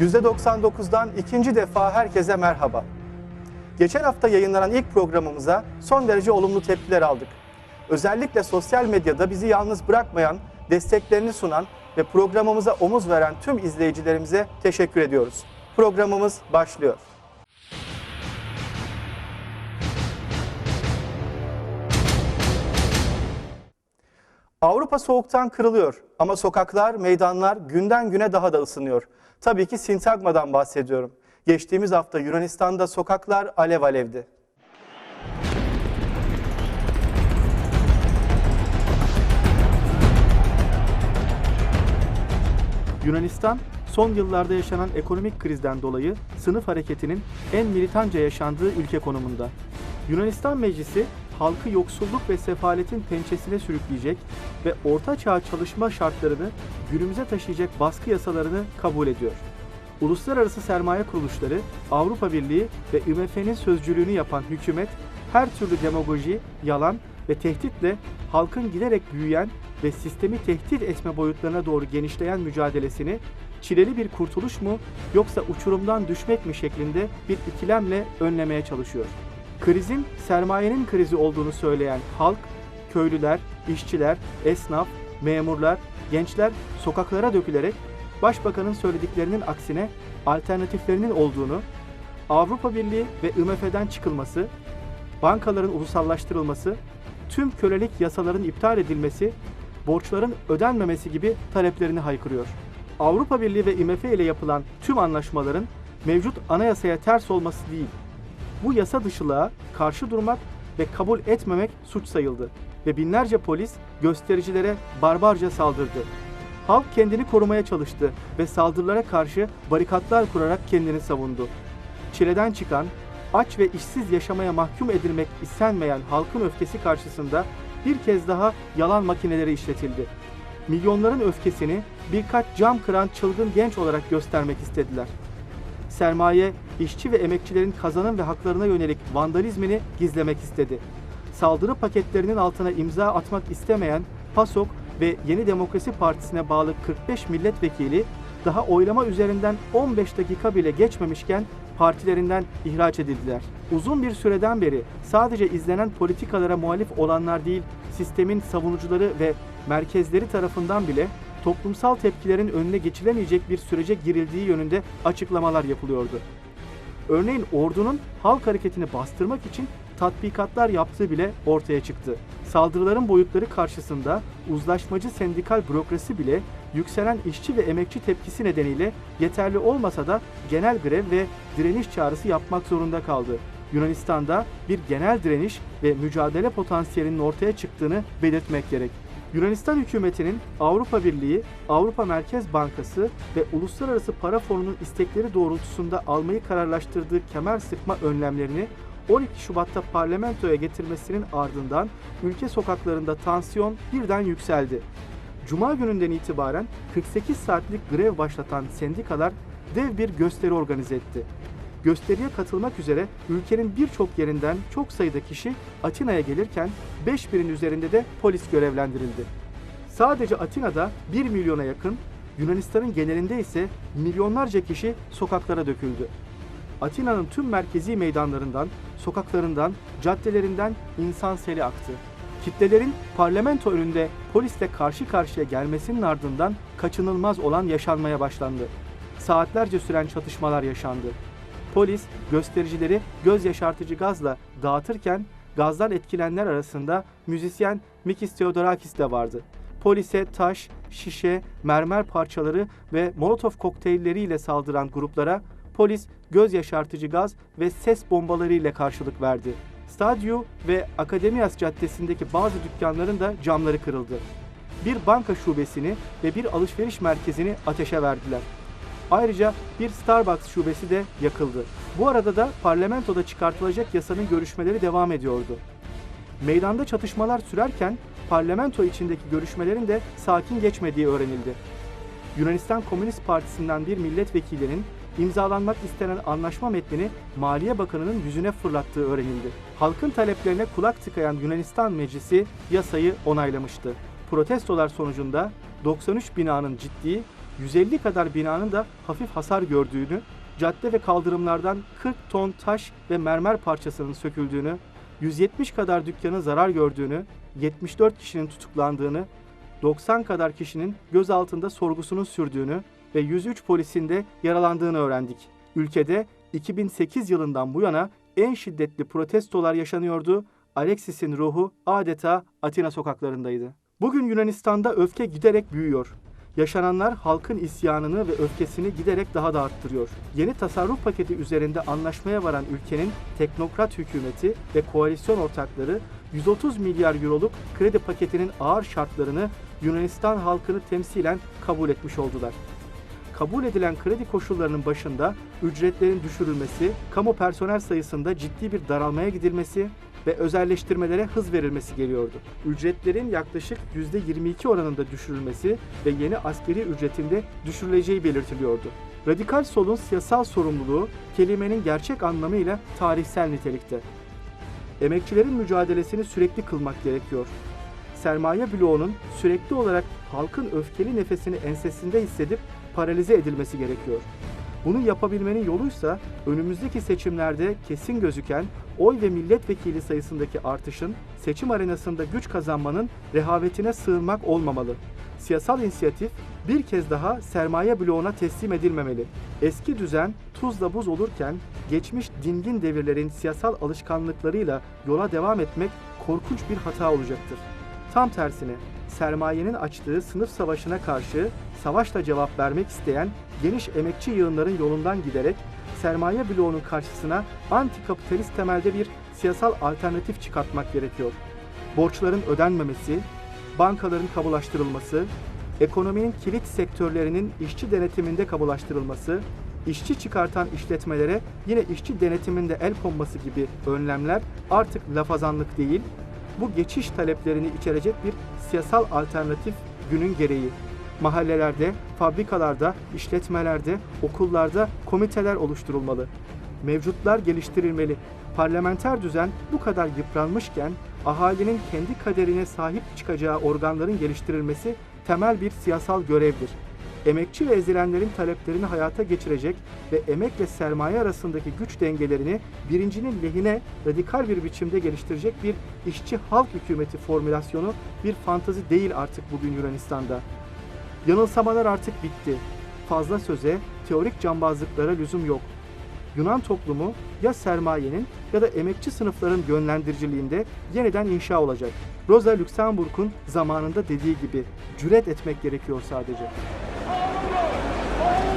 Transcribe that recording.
%99'dan ikinci defa herkese merhaba. Geçen hafta yayınlanan ilk programımıza son derece olumlu tepkiler aldık. Özellikle sosyal medyada bizi yalnız bırakmayan, desteklerini sunan ve programımıza omuz veren tüm izleyicilerimize teşekkür ediyoruz. Programımız başlıyor. Avrupa soğuktan kırılıyor ama sokaklar, meydanlar günden güne daha da ısınıyor. Tabii ki Sintagma'dan bahsediyorum. Geçtiğimiz hafta Yunanistan'da sokaklar alev alevdi. Yunanistan, son yıllarda yaşanan ekonomik krizden dolayı sınıf hareketinin en militanca yaşandığı ülke konumunda. Yunanistan Meclisi, halkı yoksulluk ve sefaletin pençesine sürükleyecek ve orta çağ çalışma şartlarını günümüze taşıyacak baskı yasalarını kabul ediyor. Uluslararası sermaye kuruluşları, Avrupa Birliği ve IMF'nin sözcülüğünü yapan hükümet, her türlü demagoji, yalan ve tehditle halkın giderek büyüyen ve sistemi tehdit etme boyutlarına doğru genişleyen mücadelesini çileli bir kurtuluş mu yoksa uçurumdan düşmek mi şeklinde bir ikilemle önlemeye çalışıyor. Krizin sermayenin krizi olduğunu söyleyen halk, köylüler, işçiler, esnaf, memurlar, gençler sokaklara dökülerek başbakanın söylediklerinin aksine alternatiflerinin olduğunu, Avrupa Birliği ve IMF'den çıkılması, bankaların ulusallaştırılması, tüm kölelik yasaların iptal edilmesi, borçların ödenmemesi gibi taleplerini haykırıyor. Avrupa Birliği ve IMF ile yapılan tüm anlaşmaların mevcut anayasaya ters olması değil, bu yasa dışılığa karşı durmak ve kabul etmemek suç sayıldı ve binlerce polis göstericilere barbarca saldırdı. Halk kendini korumaya çalıştı ve saldırılara karşı barikatlar kurarak kendini savundu. Çileden çıkan, aç ve işsiz yaşamaya mahkum edilmek istenmeyen halkın öfkesi karşısında bir kez daha yalan makineleri işletildi. Milyonların öfkesini birkaç cam kıran çılgın genç olarak göstermek istediler sermaye, işçi ve emekçilerin kazanım ve haklarına yönelik vandalizmini gizlemek istedi. Saldırı paketlerinin altına imza atmak istemeyen PASOK ve Yeni Demokrasi Partisi'ne bağlı 45 milletvekili daha oylama üzerinden 15 dakika bile geçmemişken partilerinden ihraç edildiler. Uzun bir süreden beri sadece izlenen politikalara muhalif olanlar değil, sistemin savunucuları ve merkezleri tarafından bile toplumsal tepkilerin önüne geçilemeyecek bir sürece girildiği yönünde açıklamalar yapılıyordu. Örneğin ordunun halk hareketini bastırmak için tatbikatlar yaptığı bile ortaya çıktı. Saldırıların boyutları karşısında uzlaşmacı sendikal bürokrasi bile yükselen işçi ve emekçi tepkisi nedeniyle yeterli olmasa da genel grev ve direniş çağrısı yapmak zorunda kaldı. Yunanistan'da bir genel direniş ve mücadele potansiyelinin ortaya çıktığını belirtmek gerek. Yunanistan hükümetinin Avrupa Birliği, Avrupa Merkez Bankası ve Uluslararası Para Fonu'nun istekleri doğrultusunda almayı kararlaştırdığı kemer sıkma önlemlerini 12 Şubat'ta parlamentoya getirmesinin ardından ülke sokaklarında tansiyon birden yükseldi. Cuma gününden itibaren 48 saatlik grev başlatan sendikalar dev bir gösteri organize etti. Gösteriye katılmak üzere ülkenin birçok yerinden çok sayıda kişi Atina'ya gelirken 5000'in üzerinde de polis görevlendirildi. Sadece Atina'da 1 milyona yakın, Yunanistan'ın genelinde ise milyonlarca kişi sokaklara döküldü. Atina'nın tüm merkezi meydanlarından, sokaklarından, caddelerinden insan seli aktı. Kitlelerin parlamento önünde polisle karşı karşıya gelmesinin ardından kaçınılmaz olan yaşanmaya başlandı. Saatlerce süren çatışmalar yaşandı. Polis göstericileri göz yaşartıcı gazla dağıtırken gazdan etkilenenler arasında müzisyen Mikis Theodorakis de vardı. Polise taş, şişe, mermer parçaları ve molotof kokteylleriyle saldıran gruplara polis göz yaşartıcı gaz ve ses bombaları ile karşılık verdi. Stadyum ve Akademiyas Caddesi'ndeki bazı dükkanların da camları kırıldı. Bir banka şubesini ve bir alışveriş merkezini ateşe verdiler. Ayrıca bir Starbucks şubesi de yakıldı. Bu arada da parlamentoda çıkartılacak yasanın görüşmeleri devam ediyordu. Meydanda çatışmalar sürerken parlamento içindeki görüşmelerin de sakin geçmediği öğrenildi. Yunanistan Komünist Partisi'nden bir milletvekilinin imzalanmak istenen anlaşma metnini Maliye Bakanı'nın yüzüne fırlattığı öğrenildi. Halkın taleplerine kulak tıkayan Yunanistan Meclisi yasayı onaylamıştı. Protestolar sonucunda 93 binanın ciddi, 150 kadar binanın da hafif hasar gördüğünü, cadde ve kaldırımlardan 40 ton taş ve mermer parçasının söküldüğünü, 170 kadar dükkanın zarar gördüğünü, 74 kişinin tutuklandığını, 90 kadar kişinin gözaltında sorgusunun sürdüğünü ve 103 polisin de yaralandığını öğrendik. Ülkede 2008 yılından bu yana en şiddetli protestolar yaşanıyordu. Alexis'in ruhu adeta Atina sokaklarındaydı. Bugün Yunanistan'da öfke giderek büyüyor. Yaşananlar halkın isyanını ve öfkesini giderek daha da arttırıyor. Yeni tasarruf paketi üzerinde anlaşmaya varan ülkenin teknokrat hükümeti ve koalisyon ortakları 130 milyar euroluk kredi paketinin ağır şartlarını Yunanistan halkını temsilen kabul etmiş oldular kabul edilen kredi koşullarının başında ücretlerin düşürülmesi, kamu personel sayısında ciddi bir daralmaya gidilmesi ve özelleştirmelere hız verilmesi geliyordu. Ücretlerin yaklaşık %22 oranında düşürülmesi ve yeni askeri ücretinde düşürüleceği belirtiliyordu. Radikal solun siyasal sorumluluğu kelimenin gerçek anlamıyla tarihsel nitelikte. Emekçilerin mücadelesini sürekli kılmak gerekiyor sermaye bloğunun sürekli olarak halkın öfkeli nefesini ensesinde hissedip paralize edilmesi gerekiyor. Bunu yapabilmenin yoluysa önümüzdeki seçimlerde kesin gözüken oy ve milletvekili sayısındaki artışın seçim arenasında güç kazanmanın rehavetine sığınmak olmamalı. Siyasal inisiyatif bir kez daha sermaye bloğuna teslim edilmemeli. Eski düzen tuzla buz olurken geçmiş dingin devirlerin siyasal alışkanlıklarıyla yola devam etmek korkunç bir hata olacaktır. Tam tersine sermayenin açtığı sınıf savaşına karşı savaşla cevap vermek isteyen geniş emekçi yığınların yolundan giderek sermaye bloğunun karşısına antikapitalist temelde bir siyasal alternatif çıkartmak gerekiyor. Borçların ödenmemesi, bankaların kamulaştırılması, ekonominin kilit sektörlerinin işçi denetiminde kamulaştırılması, işçi çıkartan işletmelere yine işçi denetiminde el konması gibi önlemler artık lafazanlık değil, bu geçiş taleplerini içerecek bir siyasal alternatif günün gereği. Mahallelerde, fabrikalarda, işletmelerde, okullarda komiteler oluşturulmalı. Mevcutlar geliştirilmeli. Parlamenter düzen bu kadar yıpranmışken ahalinin kendi kaderine sahip çıkacağı organların geliştirilmesi temel bir siyasal görevdir emekçi ve ezilenlerin taleplerini hayata geçirecek ve emekle sermaye arasındaki güç dengelerini birincinin lehine radikal bir biçimde geliştirecek bir işçi halk hükümeti formülasyonu bir fantazi değil artık bugün Yunanistan'da. Yanılsamalar artık bitti. Fazla söze, teorik cambazlıklara lüzum yok. Yunan toplumu ya sermayenin ya da emekçi sınıfların yönlendiriciliğinde yeniden inşa olacak. Rosa Luxemburg'un zamanında dediği gibi cüret etmek gerekiyor sadece. Thank you.